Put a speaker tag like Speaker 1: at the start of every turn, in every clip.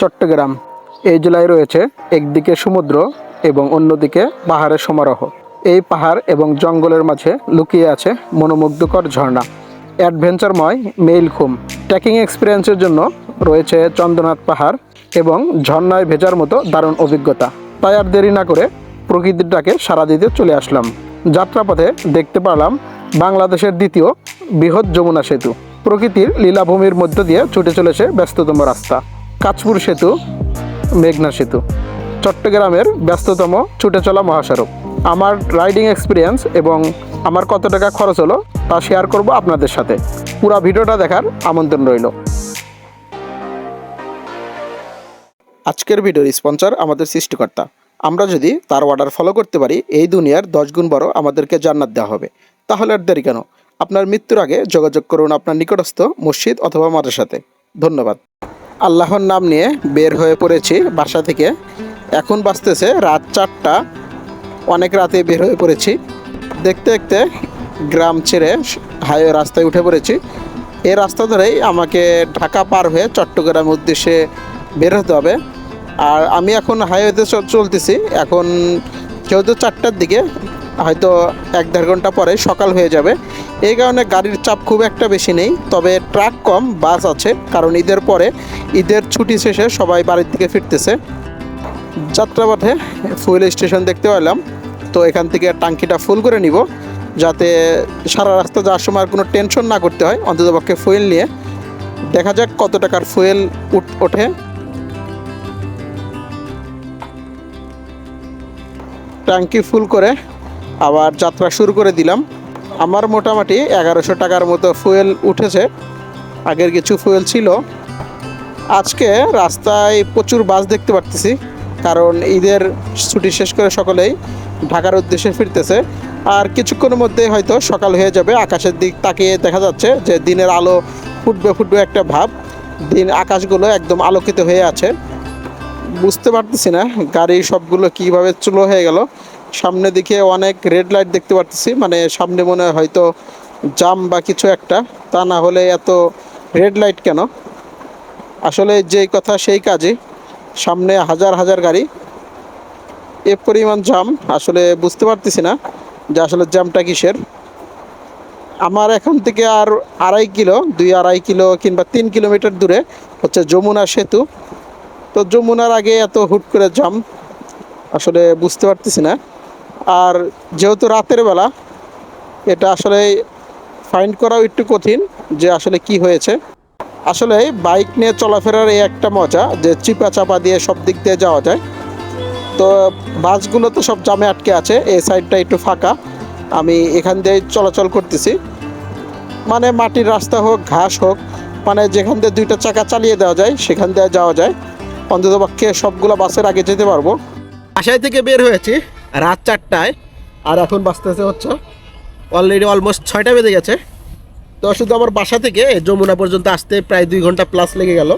Speaker 1: চট্টগ্রাম। এই জেলায় রয়েছে একদিকে সমুদ্র এবং অন্যদিকে পাহাড়ের সমারোহ। এই পাহাড় এবং জঙ্গলের মাঝে লুকিয়ে আছে মনোমুগ্ধকর ঝর্ণা। অ্যাডভেঞ্চারময় মেইলখুম ট্রেকিং এক্সপিরিয়েন্সের জন্য রয়েছে চন্দ্রনাথ পাহাড় এবং ঝর্ণায় ভেজার মতো দারুণ অভিজ্ঞতা। তাই আর দেরি না করে প্রকৃতির ডাকে সাড়া দিতে চলে আসলাম। যাত্রাপথে দেখতে পারলাম বাংলাদেশের দ্বিতীয় বৃহৎ যমুনা সেতু। প্রকৃতির লীলাভূমির মধ্য দিয়ে ছুটে চলেছে ব্যস্ততম রাস্তা। কাঁচপুর সেতু, মেঘনা সেতু। চট্টগ্রামের ব্যস্ততম ছুটে চলা মহাসড়ক। আমার রাইডিং এক্সপিরিয়েন্স এবং আমার কত টাকা খরচ হলো তা শেয়ার করব আপনাদের সাথে। পুরো ভিডিওটা দেখার আমন্ত্রণ রইল। আজকের ভিডিওর স্পন্সর আমাদের সৃষ্টিকর্তা। আমরা যদি তার অর্ডার ফলো করতে পারি, এই দুনিয়ার দশ গুণ বড় আমাদেরকে জান্নাত দেওয়া হবে। তাহলে আর দেরি কেন? আপনার মৃত্যুর আগে যোগাযোগ করুন আপনার নিকটস্থ মসজিদ অথবা মাদ্রাসাতে। ধন্যবাদ। আল্লাহর নাম নিয়ে বের হয়ে পড়েছি বাসা থেকে। এখন বাজতেছে রাত চারটা। অনেক রাতে বের হয়ে পড়েছি। দেখতে দেখতে গ্রাম ছেড়ে হাইওয়ে রাস্তায় উঠে পড়েছি। এই রাস্তা ধরেই আমাকে ঢাকা পার হয়ে চট্টগ্রামের উদ্দেশ্যে বের হতে হবে। আর আমি এখন হাইওয়েতে চলতেছি। এখন যেহেতু চারটার দিকে হয়তো এক দেড় ঘণ্টা পরে সকাল হয়ে যাবে। এই কারণে গাড়ির চাপ খুব একটা বেশি নেই, তবে ট্রাক কম, বাস আছে, কারণ ঈদের পরে ঈদের ছুটি শেষে সবাই বাড়ির দিকে ফিরতেছে। যাত্রাপথে ফুয়েল স্টেশন দেখতে পেলাম, তো এখান থেকে টাঙ্কিটা ফুল করে নিব, যাতে সারা রাস্তা যাওয়ার সময় কোনো টেনশন না করতে হয়, অন্ততপক্ষে ফুয়েল নিয়ে। দেখা যাক কত টাকার ফুয়েল ওঠে। ট্যাঙ্কি ফুল করে আবার যাত্রা শুরু করে দিলাম। আমার মোটামুটি এগারোশো টাকার মতো ফুয়েল উঠেছে। আগের কিছু ফুয়েল ছিল। আজকে রাস্তায় প্রচুর বাস দেখতে পারতেছি, কারণ ঈদের ছুটি শেষ করে সকলেই ঢাকার উদ্দেশ্যে ফিরতেছে। আর কিছুক্ষণের মধ্যে হয়তো সকাল হয়ে যাবে, আকাশের দিক তাকিয়ে দেখা যাচ্ছে যে দিনের আলো ফুটবে ফুটবে একটা ভাব। দিন আকাশগুলো একদম আলোকিত হয়ে আছে। বুঝতে পারতেছি না গাড়ি সবগুলো কীভাবে চলো হয়ে গেল। সামনে দিকে অনেক রেড লাইট দেখতে পারতেছি। মানে সামনে মনে হয় হয়তো জাম বা কিছু একটা। তা না হলে এত রেড লাইট কেন? আসলে যেই কথা সেই কাজই। সামনে হাজার হাজার গাড়ি। এ পরিমাণ জাম আসলে বুঝতে পারতেছি না যে আসলে জ্যামটা কিসের। আমার এখান থেকে আর আড়াই কিলো, দুই আড়াই কিলো কিংবা তিন কিলোমিটার দূরে হচ্ছে যমুনা সেতু। তো যমুনার আগে এত হুট করে জাম আসলে বুঝতে পারতেছি না। আর যেহেতু রাতের বেলা, এটা আসলে ফাইন্ড করাও একটু কঠিন যে আসলে কি হয়েছে। আসলে বাইক নিয়ে চলাফেরার এই একটা মজা যে চিপা চাপা দিয়ে সব দিক দিয়ে যাওয়া যায়। তো বাসগুলো তো সব জামে আটকে আছে, এই সাইডটা একটু ফাঁকা। আমি এখান দিয়ে চলাচল করতেছি। মানে মাটির রাস্তা হোক, ঘাস হোক মানে যেখান দিয়ে দুইটা চাকা চালিয়ে দেওয়া যায়, সেখান দিয়ে যাওয়া যায়। অন্তত পক্ষে সবগুলো বাসের আগে যেতে পারব। আশায় থেকে বের হয়েছি। রাত চারটায়। আর এখন বাঁচতেছে হচ্ছে অলরেডি অলমোস্ট ছয়টা বেজে গেছে। তো শুধু আমার বাসা থেকে যমুনা পর্যন্ত আসতে প্রায় দুই ঘণ্টা প্লাস লেগে গেল।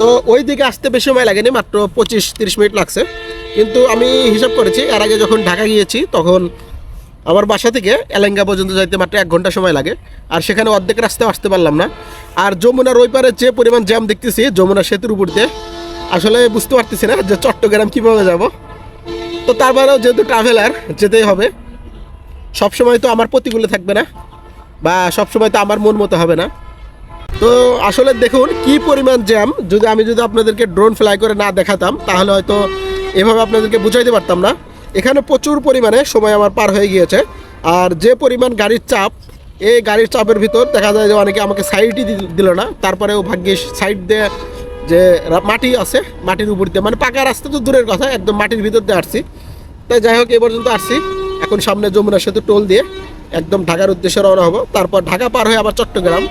Speaker 1: তো ওই দিকে আসতে বেশি সময় লাগেনি, মাত্র পঁচিশ তিরিশ মিনিট লাগছে। কিন্তু আমি হিসাব করেছি, এর আগে যখন ঢাকা গিয়েছি, তখন আমার বাসা থেকে এলেঙ্গা পর্যন্ত যাইতে মাত্র এক ঘণ্টা সময় লাগে। আর সেখানে অর্ধেক রাস্তাও আসতে পারলাম না। আর যমুনার ওই পারে যে পরিমাণ জ্যাম দেখতেছি, যমুনা সেতুর উপর দিয়ে, আসলে বুঝতে পারতেছি না যে চট্টগ্রাম কীভাবে যাব। তো তারপরেও যেহেতু ট্রাভেলার যেতেই হবে। সবসময় তো আমার প্রতিকূলে থাকবে না, বা সবসময় তো আমার মন মতো হবে না। তো আসলে দেখুন, কি পরিমাণ জ্যাম যদি আমি যদি আপনাদেরকে ড্রোন ফ্লাই করে না দেখাতাম, তাহলে হয়তো এভাবে আপনাদেরকে বুঝাইতে পারতাম না। এখানে প্রচুর পরিমাণে সময় আমার পার হয়ে গিয়েছে, আর যে পরিমাণ গাড়ির চাপ, এই গাড়ির চাপের ভিতর দেখা যায় যে অনেকে আমাকে সাইডই দিল না। তারপরেও ভাগ্যিস সাইড দিয়ে যে মাটি আছে, মাটির উপর দিয়ে। মানে পাকা রাস্তা তো দূরের কথা, একদম মাটির ভিতর দিয়ে আসছি। তাই যাই হোক, এ পর্যন্ত আসছি। এখন সামনে যমুনা সেতু টোল দিয়ে একদম ঢাকার উদ্দেশ্যে রওনা হব। তারপর ঢাকা পার হয়ে আবার চট্টগ্রাম।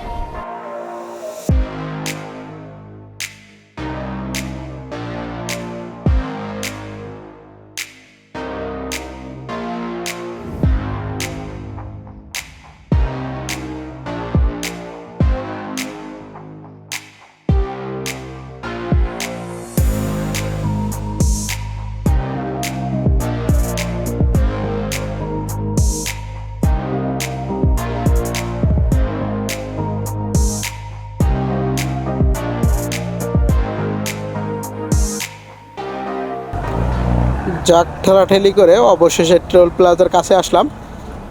Speaker 1: যাক ঠেলাঠেলি করে অবশেষে টোল প্লাজার কাছে আসলাম।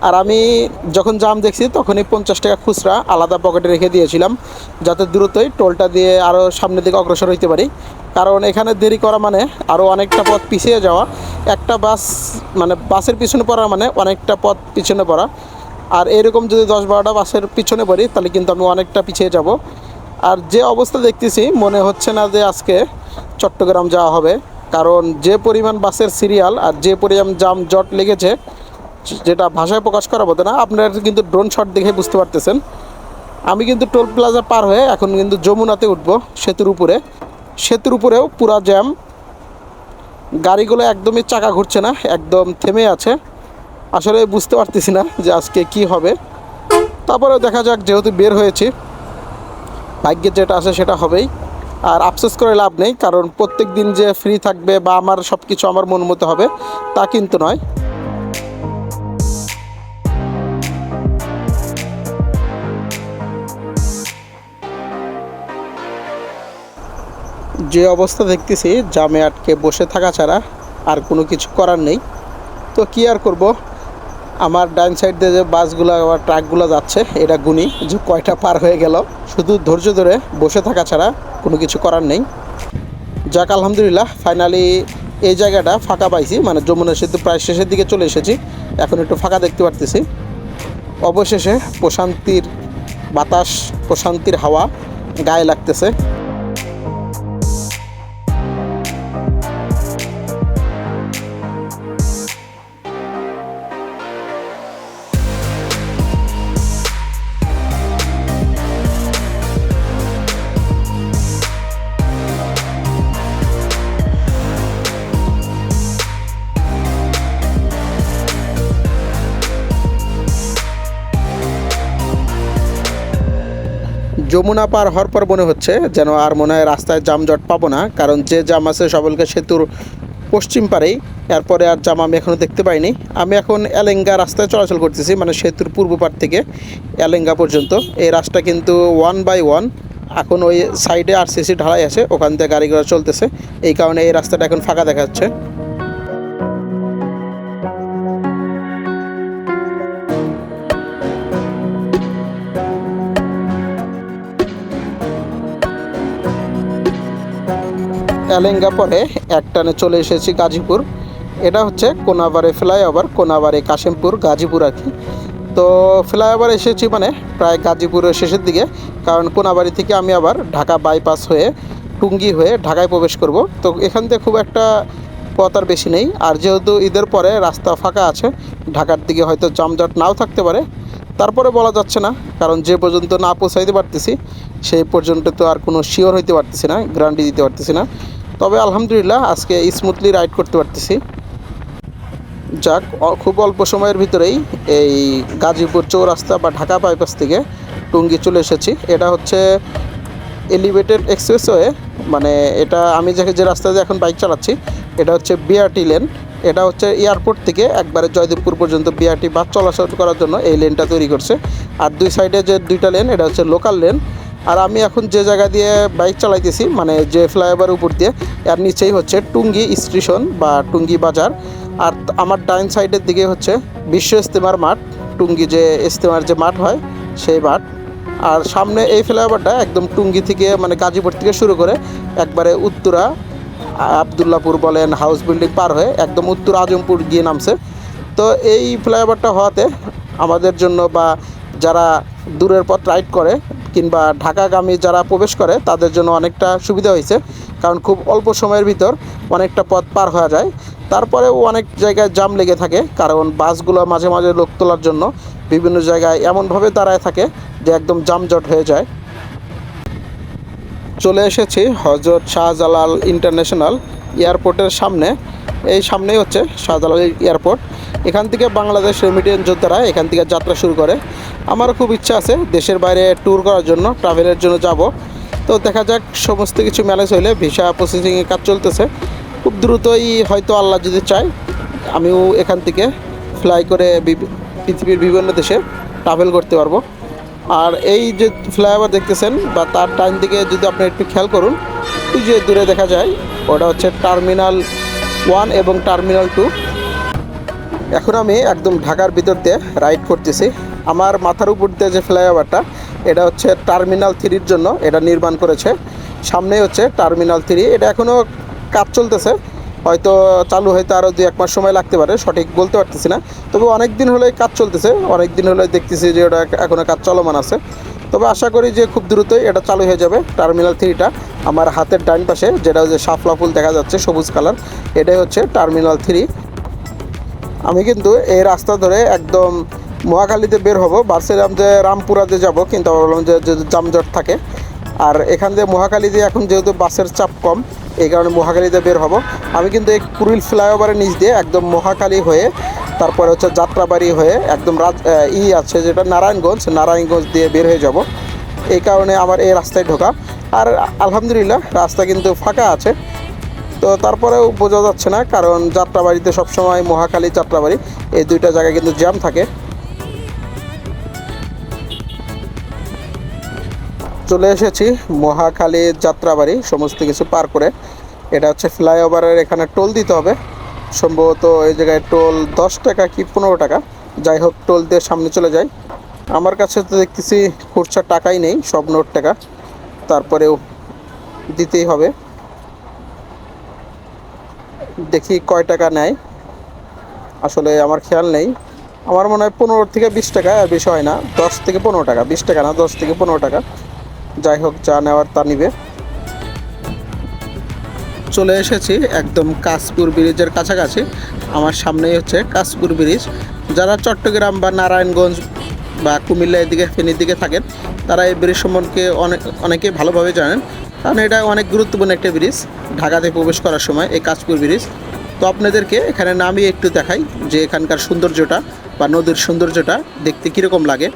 Speaker 1: আর আমি যখন জাম দেখছি, তখনই পঞ্চাশ টাকা খুচরা আলাদা পকেটে রেখে দিয়েছিলাম, যাতে দ্রুতই টোলটা দিয়ে আরও সামনের দিকে অগ্রসর হইতে পারি। কারণ এখানে দেরি করা মানে আরও অনেকটা পথ পিছিয়ে যাওয়া, একটা বাস মানে বাসের পিছনে পড়া মানে অনেকটা পথ পিছনে পড়া। আর এরকম যদি দশ বারোটা বাসের পিছনে পড়ি, তাহলে কিন্তু আমি অনেকটা পিছিয়ে যাব। আর যে অবস্থা দেখতেছি, মনে হচ্ছে না যে আজকে চট্টগ্রাম যাওয়া হবে। কারণ যে পরিমাণ বাসের সিরিয়াল আর যে পরিমাণ জাম জট লেগেছে, যেটা ভাষায় প্রকাশ করা মতো না, আপনারা কিন্তু ড্রোন শট দেখে বুঝতে পারতেছেন। আমি কিন্তু টোল প্লাজা পার হয়ে এখন কিন্তু যমুনাতে উঠবো, সেতুর উপরে। সেতুর উপরেও পুরা জ্যাম গাড়িগুলো একদমই চাকা ঘুরছে না, একদম থেমে আছে। আসলে বুঝতে পারতেছি না যে আজকে কি হবে। তারপরেও দেখা যাক, যেহেতু বের হয়েছি ভাগ্যের যেটা আছে সেটা হবেই। আর আফসোস করে লাভ নেই, কারণ প্রত্যেক দিন যে ফ্রি থাকবে বা আমার সব কিছু আমার মন মতো হবে, তা কিন্তু নয়। যে অবস্থা দেখতেছি, জামে আটকে বসে থাকা ছাড়া আর কোনো কিছু করার নেই। তো কি আর করব? আমার ডাইন সাইড দিয়ে যে বাসগুলো বা ট্রাকগুলো যাচ্ছে, এটা গুনি যে কয়টা পার হয়ে গেল। শুধু ধৈর্য ধরে বসে থাকা ছাড়া কোনো কিছু করার নেই। যাক, আলহামদুলিল্লাহ ফাইনালি এই জায়গাটা ফাঁকা পাইছি মানে যমুনা সেতু প্রায় শেষের দিকে চলে এসেছি। এখন একটু ফাঁকা দেখতে পারতেছি। অবশেষে প্রশান্তির বাতাস, প্রশান্তির হাওয়া গায়ে লাগতেছে। যমুনা পার হওয়ার পর মনে হচ্ছে যেন আর মনে হয় রাস্তায় জামজট পাবো না, কারণ যে জাম আছে সকলকে সেতুর পশ্চিম পারেই, এরপরে আর জাম আমি এখনও দেখতে পাইনি। আমি এখন এলেঙ্গা রাস্তায় চলাচল করতেছি মানে সেতুর পূর্ব পার থেকে এলেঙ্গা পর্যন্ত। এই রাস্তা কিন্তু ওয়ান বাই ওয়ান, এখন ওই সাইডে আর সিসি ঢালাই আছে, ওখান থেকে গাড়ি ঘোড়া চলতেছে। এই কারণে এই রাস্তাটা এখন ফাঁকা দেখা যাচ্ছে। এলেঙ্গা পরে একটানে চলে এসেছি গাজীপুর। এটা হচ্ছে কোনাবারে ফ্লাইওভার কোনাবারে কাশিমপুর, গাজীপুর আর কি। তো ফ্লাইওভার এসেছি মানে প্রায় গাজীপুরের শেষের দিকে, কারণ কোনাবাড়ি থেকে আমি আবার ঢাকা বাইপাস হয়ে টুঙ্গি হয়ে ঢাকায় প্রবেশ করব। তো এখান থেকে খুব একটা পথ আর বেশি নেই। আর যেহেতু ঈদের পরে রাস্তা ফাঁকা আছে, ঢাকার দিকে হয়তো জামজট নাও থাকতে পারে। তারপরে বলা যাচ্ছে না, কারণ যে পর্যন্ত না পৌঁছাইতে পারতেছি, সেই পর্যন্ত তো আর কোনো শিওর হইতে পারতেছি না গ্যারান্টি দিতে পারতেছি না। তবে আলহামদুলিল্লাহ আজকে স্মুথলি রাইড করতে পারতেছি। যাক খুব অল্প সময়ের ভিতরেই এই গাজীপুর চৌরাস্তা বা ঢাকা বাইপাস থেকে টুঙ্গি চলে এসেছি। এটা হচ্ছে এলিভেটেড এক্সপ্রেসওয়ে মানে এটা আমি যে যে রাস্তা দিয়ে এখন বাইক চালাচ্ছি, এটা হচ্ছে বিআরটি লেন এটা হচ্ছে এয়ারপোর্ট থেকে একবারে জয়দেবপুর পর্যন্ত বিআরটি বাস চলাচল করার জন্য এই লেনটা তৈরি করছে। আর দুই সাইডে যে দুইটা লেন এটা হচ্ছে লোকাল লেন আর আমি এখন যে জায়গা দিয়ে বাইক চালাইতেছি মানে যে ফ্লাইওভার উপর দিয়ে, এর নিচেই হচ্ছে টুঙ্গি স্টেশন বা টুঙ্গি বাজার। আর আমার ডাইন সাইডের দিকে হচ্ছে বিশ্ব ইস্তেমার মাঠ, টুঙ্গি যে ইস্তেমার যে মাঠ হয়, সেই মাঠ। আর সামনে এই ফ্লাইওভারটা একদম টুঙ্গি থেকে মানে গাজীপুর থেকে শুরু করে একবারে উত্তরা, আবদুল্লাপুর বলেন, হাউস বিল্ডিং পার হয়ে একদম উত্তর আজমপুর গিয়ে নামছে। তো এই ফ্লাইওভারটা হওয়াতে আমাদের জন্য বা যারা দূরের পথ রাইড করে কিংবা ঢাকাগামী যারা প্রবেশ করে, তাদের জন্য অনেকটা সুবিধা হয়েছে। কারণ খুব অল্প সময়ের ভিতর অনেকটা পথ পার হওয়া যায়। তারপরেও অনেক জায়গায় জাম লেগে থাকে, কারণ বাসগুলো মাঝে মাঝে লোক তোলার জন্য বিভিন্ন জায়গায় এমনভাবে দাঁড়ায় থাকে যে একদম জামজট হয়ে যায়। চলে এসেছি হজরত শাহজালাল ইন্টারন্যাশনাল এয়ারপোর্টের সামনে। এই সামনেই হচ্ছে শাহজালাল এয়ারপোর্ট। এখান থেকে বাংলাদেশ রেমিডিয়েন্স যোদ্ধারা এখান থেকে যাত্রা শুরু করে। আমারও খুব ইচ্ছা আছে দেশের বাইরে ট্যুর করার জন্য ট্রাভেলের জন্য যাব। তো দেখা যাক, সমস্ত কিছু ম্যানেজ হইলে ভিসা প্রসেসিংয়ের কাজ চলতেছে। খুব দ্রুতই হয়তো আল্লাহ যদি চায়, আমিও এখান থেকে ফ্লাই করে পৃথিবীর বিভিন্ন দেশে ট্রাভেল করতে পারব। আর এই যে ফ্লাইওভার দেখতেছেন বা তার টাইম দিকে যদি আপনি একটু খেয়াল করুন যে দূরে দেখা যায়, ওটা হচ্ছে টার্মিনাল ওয়ান এবং টার্মিনাল টু এখন আমি একদম ঢাকার ভিতর দিয়ে রাইড করতেছি। আমার মাথার উপর দিয়ে যে ফ্লাইওভারটা, এটা হচ্ছে টার্মিনাল থ্রির জন্য এটা নির্মাণ করেছে। সামনে হচ্ছে টার্মিনাল থ্রি, এটা এখনও কাজ চলতেছে। হয়তো চালু হয়তো আরও দু এক মাস সময় লাগতে পারে, সঠিক বলতে পারতেছি না। তবে অনেক দিন হলে কাজ চলতেছে, অনেক দিন হলে দেখতেছি যে ওটা এখনও কাজ চলমান আছে। তবে আশা করি যে খুব দ্রুতই এটা চালু হয়ে যাবে, টার্মিনাল থ্রিটা। আমার হাতের ডাইন পাশে যেটা হচ্ছে শাপলা ফুল দেখা যাচ্ছে, সবুজ কালার, এটাই হচ্ছে টার্মিনাল থ্রি। আমি কিন্তু এই রাস্তা ধরে একদম মহাখালীতে বের হব। ভাবছিলাম যে রামপুরাতে যাব, কিন্তু বললাম যে যানজট থাকে। আর এখান দিয়ে মহাখালীতে এখন যেহেতু বাসের চাপ কম, এই কারণে মহাখালীতে বের হব। আমি কিন্তু এই কুড়িল ফ্লাইওভারের নিচ দিয়ে একদম মহাখালী হয়ে, তারপরে হচ্ছে যাত্রাবাড়ি হয়ে একদম রাজ ই আছে যেটা নারায়ণগঞ্জ নারায়ণগঞ্জ দিয়ে বের হয়ে যাব। এই কারণে আমার এই রাস্তায় ঢোকা। আর আলহামদুলিল্লাহ, রাস্তা কিন্তু ফাঁকা আছে। তো তারপরেও বোঝা যাচ্ছে না, কারণ যাত্রাবাড়িতে সবসময় মহাখালী যাত্রাবাড়ি। এই দুইটা জায়গায় কিন্তু জ্যাম থাকে। চলে এসেছি মহাখালী যাত্রাবাড়ি, সমস্ত কিছু পার করে। এটা হচ্ছে ফ্লাইওভারের এখানে টোল দিতে হবে। সম্ভবত এই জায়গায় টোল দশ টাকা কি পনেরো টাকা। যাই হোক, টোল দিয়ে সামনে চলে যাই। আমার কাছে তো দেখতেছি খুচরা টাকাই নেই, সব নোট টাকা। তারপরেও দিতেই হবে। দেখি কয় টাকা নেয়। আসলে আমার খেয়াল নেই। আমার মনে হয় পনেরো থেকে বিশ টাকা বেশি হয় না। দশ থেকে পনেরো টাকা, বিশ টাকা না, দশ থেকে পনেরো টাকা। যাই হোক, যা নেওয়ার তা নিবে। চলে এসেছি একদম কাশপুর ব্রিজের কাছাকাছি। আমার সামনেই হচ্ছে কাশপুর ব্রিজ। যারা চট্টগ্রাম বা নারায়ণগঞ্জ বা কুমিল্লা এদিকে, ফেনীর দিকে থাকেন, তারা এই ব্রিজ সম্পর্কে অনেক অনেকে ভালোভাবে জানেন। কারণ এটা অনেক গুরুত্বপূর্ণ একটা ব্রিজ, ঢাকাতে প্রবেশ করার সময় এই কাশপুর ব্রিজ। তো আপনাদেরকে এখানে নামিয়ে একটু দেখাই যে এখানকার সৌন্দর্যটা বা নদীর সৌন্দর্যটা দেখতে কীরকম লাগে।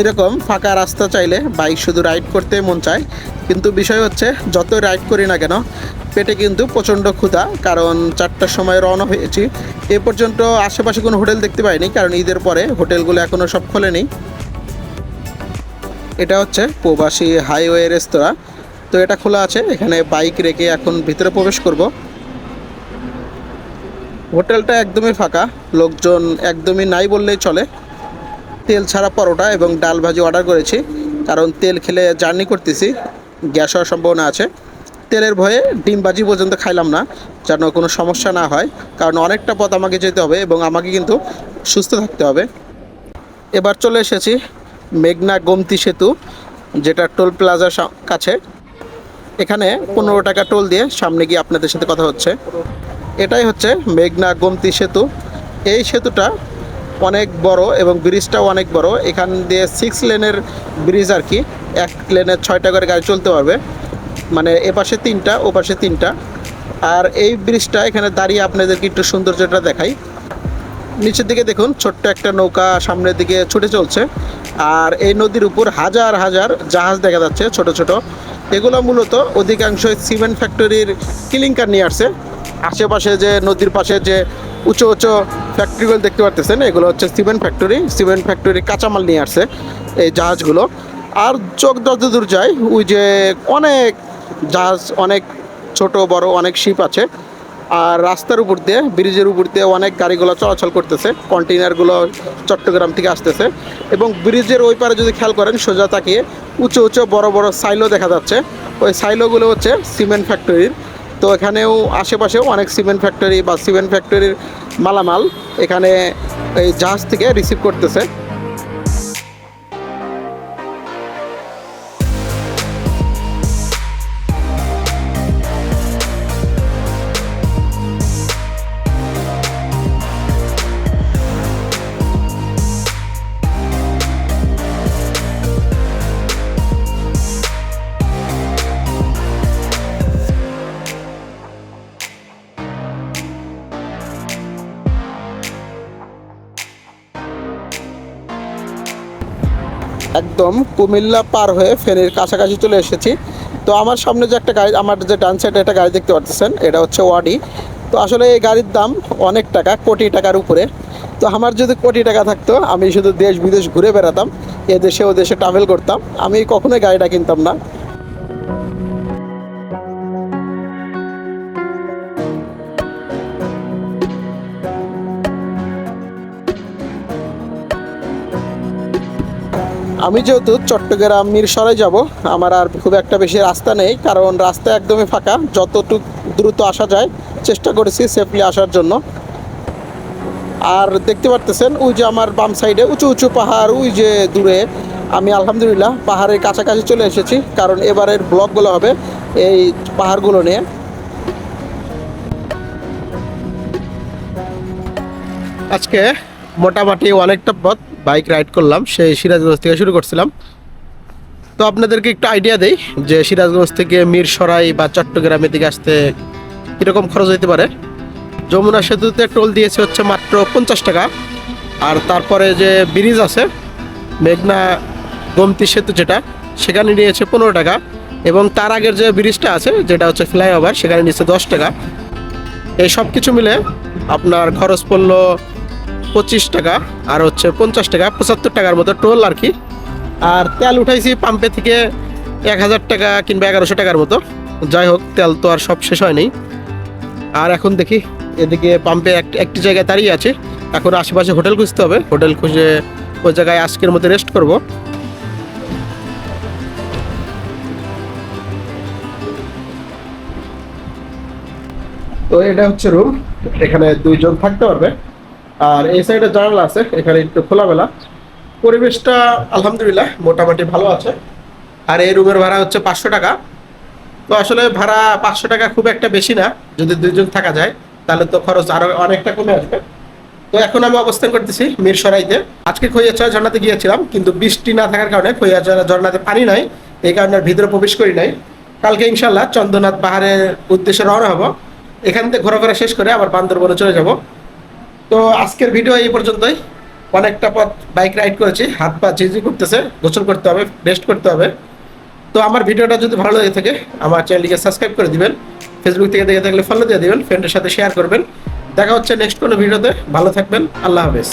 Speaker 1: এরকম ফাঁকা রাস্তা চাইলে বাইক শুধু রাইড করতে মন চায়। কিন্তু বিষয় হচ্ছে, যত রাইড করি না কেন, পেটে কিন্তু প্রচণ্ড ক্ষুধা, কারণ চারটার সময় রওনা হয়েছি। এ পর্যন্ত আশেপাশে কোনো হোটেল দেখতে পাইনি, কারণ ঈদের পরে হোটেলগুলো এখনও সব খোলেনি। এটা হচ্ছে প্রবাসী হাইওয়ে রেস্তোরাঁ। তো এটা খোলা আছে, এখানে বাইক রেখে এখন ভিতরে প্রবেশ করব। হোটেলটা একদমই ফাঁকা, লোকজন একদমই নাই বললেই চলে। তেল ছাড়া পরোটা এবং ডাল ভাজি অর্ডার করেছি, কারণ তেল খেলে জার্নি করতেছি, গ্যাস হওয়ার সম্ভাবনা আছে। তেলের ভয়ে ডিম ভাজি পর্যন্ত খাইলাম না, যেন কোনো সমস্যা না হয়, কারণ অনেকটা পথ আমাকে যেতে হবে এবং আমাকে কিন্তু সুস্থ থাকতে হবে। এবার চলে এসেছি মেঘনা গোমতি সেতু, যেটা টোল প্লাজার কাছে। এখানে পনেরো টাকা টোল দিয়ে সামনে গিয়ে আপনাদের সাথে কথা হচ্ছে। এটাই হচ্ছে মেঘনা গোমতি সেতু। এই সেতুটা অনেক বড় এবং ব্রিজটাও অনেক বড়। এখান দিয়ে সিক্স লেনের ব্রিজ আর কি, এক লেনে ছয়টা করে গাড়ি চলতে পারবে। মানে এপাশে তিনটা, ওপাশে তিনটা। আর এই ব্রিজটা এখানে দাঁড়িয়ে আপনাদেরকে একটু সৌন্দর্যটা দেখাই। নিচের দিকে দেখুন, ছোট্ট একটা নৌকা সামনের দিকে ছুটে চলছে। আর এই নদীর উপর হাজার হাজার জাহাজ দেখা যাচ্ছে, ছোট ছোট। এগুলো মূলত অধিকাংশ সিমেন্ট ফ্যাক্টরির কিলিংকার নিয়ে আসছে আশেপাশে যে নদীর পাশে যে উঁচু উঁচু ফ্যাক্টরিগুলো দেখতে পারতেছেন, এগুলো হচ্ছে সিমেন্ট ফ্যাক্টরি সিমেন্ট ফ্যাক্টরি কাঁচামাল নিয়ে আসছে এই জাহাজগুলো। আর চোখ যতদূর যায়, ওই যে অনেক জাহাজ, অনেক ছোট, বড়, অনেক শিপ আছে। আর রাস্তার উপর দিয়ে, ব্রিজের উপর দিয়ে অনেক গাড়িগুলো চলাচল করতেছে কন্টেনারগুলো চট্টগ্রাম থেকে আসতেছে। এবং ব্রিজের ওই পারে যদি খেয়াল করেন, সোজা তাকিয়ে উঁচু উঁচু, বড় বড় সাইলো দেখা যাচ্ছে। ওই সাইলোগুলো হচ্ছে সিমেন্ট ফ্যাক্টরির তো এখানেও আশেপাশেও অনেক সিমেন্ট ফ্যাক্টরি বা সিমেন্ট ফ্যাক্টরির মালামাল এখানে এই জাহাজ থেকে রিসিভ করতেছে। একদম কুমিল্লা পার হয়ে ফেনীর কাছাকাছি চলে এসেছি। তো আমার সামনে যে একটা গাড়ি, আমার যে ডান সাইডে একটা গাড়ি দেখতে পাচ্ছেন এটা হচ্ছে ওয়াডি। তো আসলে এই গাড়ির দাম অনেক টাকা, কোটি টাকার উপরে। তো আমার যদি কোটি টাকা থাকতো, আমি শুধু দেশ বিদেশ ঘুরে বেড়াতাম এদেশে ও দেশে ট্রাভেল করতাম। আমি কখনোই গাড়িটা কিনতাম না। আমি যেহেতু চট্টগ্রাম মিরসরাই যাব, আমার আর খুব একটা বেশি রাস্তা নেই, কারণ রাস্তা একদমই ফাঁকা। যতটুক দ্রুত আসা যায়, চেষ্টা করেছি সেফলি আসার জন্য। আর দেখতে পারতেছেন, ওই যে আমার বাম সাইডে উঁচু উঁচু পাহাড়, ওই যে দূরে আমি আলহামদুলিল্লাহ পাহাড়ের কাছাকাছি চলে এসেছি, কারণ এবারের ব্লগগুলো হবে এই পাহাড়গুলো নিয়ে। আজকে মোটামুটি অনেকটা পথ বাইক রাইড করলাম সেই সিরাজগঞ্জ থেকে শুরু করছিলাম। তো আপনাদেরকে একটু আইডিয়া দেই যে সিরাজগঞ্জ থেকে মিরসরাই বা চট্টগ্রামের দিকে আসতে কীরকম খরচ হতে পারে। যমুনা সেতুতে টোল দিয়েছে হচ্ছে মাত্র পঞ্চাশ টাকা। আর তারপরে যে ব্রিজ আছে, মেঘনা গোমতি সেতু যেটা, সেখানে নিয়েছে পনেরো টাকা। এবং তার আগের যে ব্রিজটা আছে, যেটা হচ্ছে ফ্লাইওভার, সেখানে নিয়েছে দশ টাকা। এই সব কিছু মিলে আপনার খরচ পড়ল পঁচিশ টাকা আর হচ্ছে পঞ্চাশ টাকা, পঁচাত্তর টাকার মতো টোল আর কি। আর তেল উঠাইছি পাম্পে থেকে এক হাজার টাকা কিংবা এগারোশো টাকার মতো। যাই হোক, তেল তো আর সব শেষ হয়নি। আর এখন দেখি, এদিকে পাম্পে এক- একটি জায়গায় দাঁড়িয়ে আছে। এখন আশেপাশে হোটেল খুঁজতে হবে। হোটেল খুঁজে ওই জায়গায় আজকের মতো রেস্ট করব। তো এটা হচ্ছে রুম এখানে দুইজন থাকতে পারবে। আর এই সাইডে জানালা আছে, এখানে একটু খোলামেলা। পরিবেশটা আলহামদুলিল্লাহ মোটামুটি ভালো আছে। আর এই রুমের ভাড়া হচ্ছে পাঁচশো টাকা। তো আসলে ভাড়া পাঁচশো টাকা খুব একটা বেশি না, যদি দুইজন থাকা যায়, তাহলে তো খরচ আরও অনেকটা কমে আসবে। তো এখন আমি অবস্থান করতেছি মিরসরাইতে আজকে খৈয়াচড়া ঝর্ণাতে গিয়েছিলাম, কিন্তু বৃষ্টি না থাকার কারণে খৈয়াচড়া ঝর্ণাতে পানি নাই, এই কারণে ভিতরে প্রবেশ করি নাই। কালকে ইনশাল্লাহ চন্দ্রনাথ পাহাড়ের উদ্দেশ্যে রওনা হব। এখান থেকে ঘোরাফেরা শেষ করে আবার বান্দরবনে চলে যাব। তো আজকের ভিডিও এই পর্যন্তই। অনেকটা পথ বাইক রাইড করেছি, হাত পা ঝিঝি করতেছে গোসল করতে হবে রেস্ট করতে হবে। তো আমার ভিডিওটা যদি ভালো লেগে থাকে, আমার চ্যানেলটিকে সাবস্ক্রাইব করে দিবেন। ফেসবুক থেকে দেখে থাকলে ফলো দিয়ে দিবেন ফ্রেন্ডের সাথে শেয়ার করবেন। দেখা হচ্ছে নেক্সট কোনো ভিডিওতে ভালো থাকবেন, আল্লাহ হাফেজ।